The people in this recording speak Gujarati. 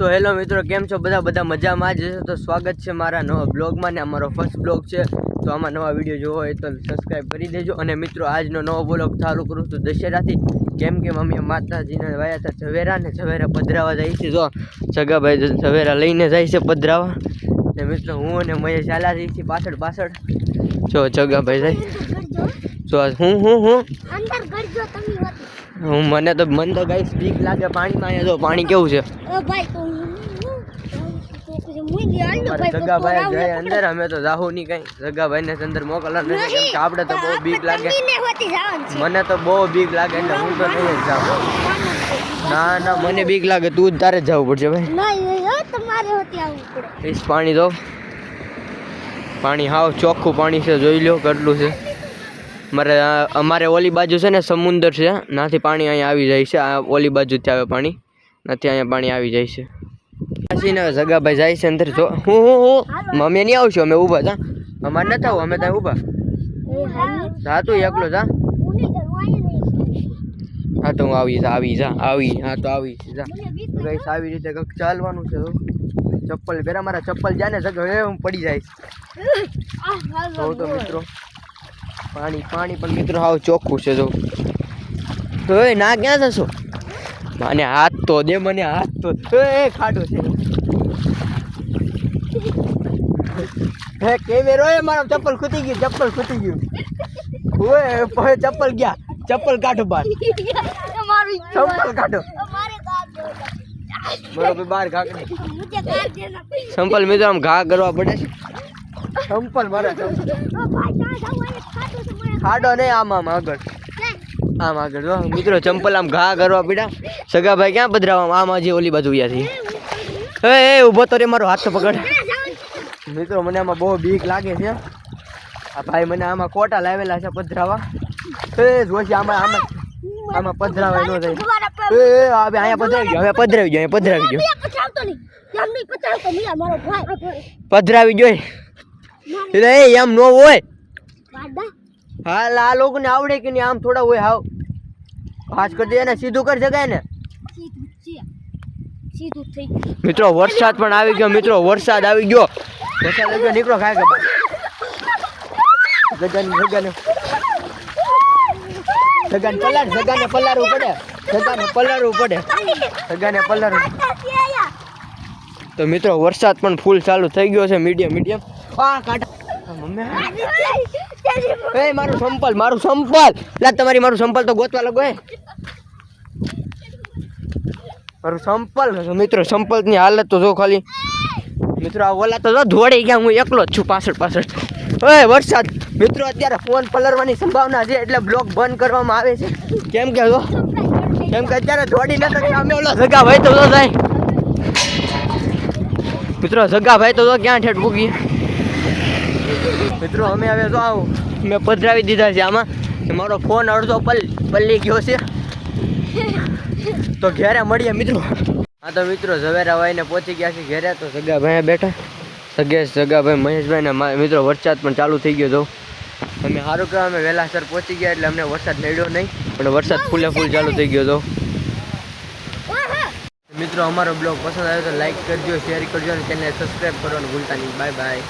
તો હેલો મિત્રો, કેમ છો? બધા બધા મજામાં જ તો સ્વાગત છે મારા નવા બ્લોગમાં ને અમારો ફર્સ્ટ બ્લોગ છે. તો આમાં નવા વીડિયો જોવો હોય તો સબસ્ક્રાઈબ કરી દેજો. અને મિત્રો, આજનો નવો બ્લોગ ચાલુ કરું છું દશેરાથી. કેમ કે મમ્મી માતાજીને વાયા હતા ઝવેરા ને ઝવેરા પધરાવા જાય છે. જો, સગાભાઈ ઝવેરા લઈને જાય છે પધરાવા. ને મિત્રો, હું અને મહેશ ચાલ્યા જઈએ છીએ પાછળ પાછળ. જો જગાભાઈ જાય. જો હું હું હું અંદર કરજો તમે હું મને તો મને તો ગાઈસ બીક લાગે પાણીમાં અહીંયા જો પાણી કેવું છે ઓ ભાઈ તો તો જગાભાઈ જાય અંદર અમે તો જાહુ નહીં કઈ જગાભાઈ ને અંદર મોકલવા નથી કેમ કે આપણે તો બહુ બીક લાગે મને તો બહુ બીક લાગે એટલે હું તો નહીં જાઉં ના ના મને બીક લાગે તું જ તારે જવું પડશે ભાઈ તમારે હોતી આવવું પડે પાણી તો પાણી હાવ ચોખ્ખું પાણી છે જોઈ લો કેટલું છે મારે અમારે ઓલી બાજુ છે ને સમુંદર છે. નાથી પાણી અહીંયા આવી જાય છે. આ ઓલી બાજુથી આવે પાણી. નથી અહીંયા પાણી આવી જાય છે. પછી ને જગાભાઈ જાય છે અંદર જો. હું હું હું. મમ્મી નહીં આવશું? અમે ઊભા તા અમારે નથી આવું અમે ત્યાં ઊભા. હા તું એકલો જા. હું તો હું આવી જા આવી જા આવી. હા તો આવી જા બીક આવી રીતે કંઈક ચાલવાનું છે. ચપ્પલ પહેરા મારા ચપ્પલ જાય ને જગ હું પડી જાય તો મિત્રો. પાણી પાણી પણ મિત્રો હાવ ચોખ્ખું છે જો. તો એ ના ક્યાં જશો? મને હાથ તો દે મને હાથ તો એ ખાડો છે. હે કેમેરો એ મારો ચપ્પલ ખૂટી ગયું ચપ્પલ ખૂટી ગયું. ઓય પછી ચપ્પલ ગયા. ચપ્પલ કાઢો બહાર. ચપ્પલ કાઢો. બરોબર બહાર દેના. સંપલ મિત્રો આમ ઘા કરવા પડે છે. સંપલ મારા ખાડો નહીં આમ આમ આગળ. આમ આગળ જો મિત્રો ચંપલ આમ ઘા કરવા સગા ભાઈ ક્યાં પધરાવા આમ આજે ઓલી બાજુ ગયા? છે એ એ ઊભો તો રે મારો હાથ તો પકડ. મિત્રો મને આમાં બહુ બીક લાગે છે. આ ભાઈ મને આમાં કોટા લાવેલા છે પધરાવા. એ જોશી આમાં આમાં આમાં પધરાવાય ન થાય. એ હવે અહીંયા પધરાવી ગયો હવે પધરાવી ગયો અહીંયા પધરાવી ગયો. પધરાવી ગયો એ એમ નો હોય. હાલ આ લોકોને આવડે કે નહીં આમ થોડા હોય હાવ. ખાસ કરી દે ને સીધું કરી શકાય ને? મિત્રો વરસાદ પણ આવી ગયો મિત્રો વરસાદ આવી ગયો. વરસાદ આવી ગયો નીકળો ખાય કે ગજાની ગજાને ગજાને પલાર ગજાને પલારવું પડે. ગજાને પલારવું પડે. ગજાને પલારવું તો મિત્રો વરસાદ પણ ફૂલ ચાલુ થઈ ગયો છે મીડિયમ મીડિયમ. આ મારું સંપલ મારું સંપલ. તમારી મારું સંપલ તો ગોતવા લાગો, હે. મારું સંપલ, મિત્રો સંપલની હાલત તો જો ખાલી. મિત્રો, આ ઓલા તો ધોડી ગયા, હું એકલો જ છું, પાછળ પાછળ. ઓય વરસાદ. મિત્રો, અત્યારે ફોન પલરવાની સંભાવના છે, એટલે બ્લોક બંધ કરવામાં આવે છે. કેમ કે કેમ કે અત્યારે દોડી નતા અમે ઓલો જગા ભાઈ તો જાય મિત્રો જગા ભાઈ તો ક્યાં ઠેઠ પૂગી મિત્રો, અમે હવે જો આવું, મેં પધરાવી દીધા છે આમાં. મારો ફોન અડધો પલ, પલ્લી ગયો છે. તો ઘેરે મળીએ મિત્રો. હા તો મિત્રો ઝવેરા ભાઈને પહોંચી ગયા છે ઘેરે. તો સગાભાઈ બેઠા. સગેશ સગાભાઈ મહેશભાઈ ને મિત્રો, વરસાદ પણ ચાલુ થઈ ગયો તો. અમે સારું કે અમે વહેલાસર પહોંચી ગયા એટલે અમને વરસાદ નડ્યો નહીં. પણ વરસાદ ફૂલે ફૂલ ચાલુ થઈ ગયો તો. મિત્રો, અમારો બ્લોગ પસંદ આવ્યો તો લાઈક કરજો, શેર કરજો અને ચેનલ સબસ્ક્રાઈબ કરવાનું ભૂલતા નહીં. Bye bye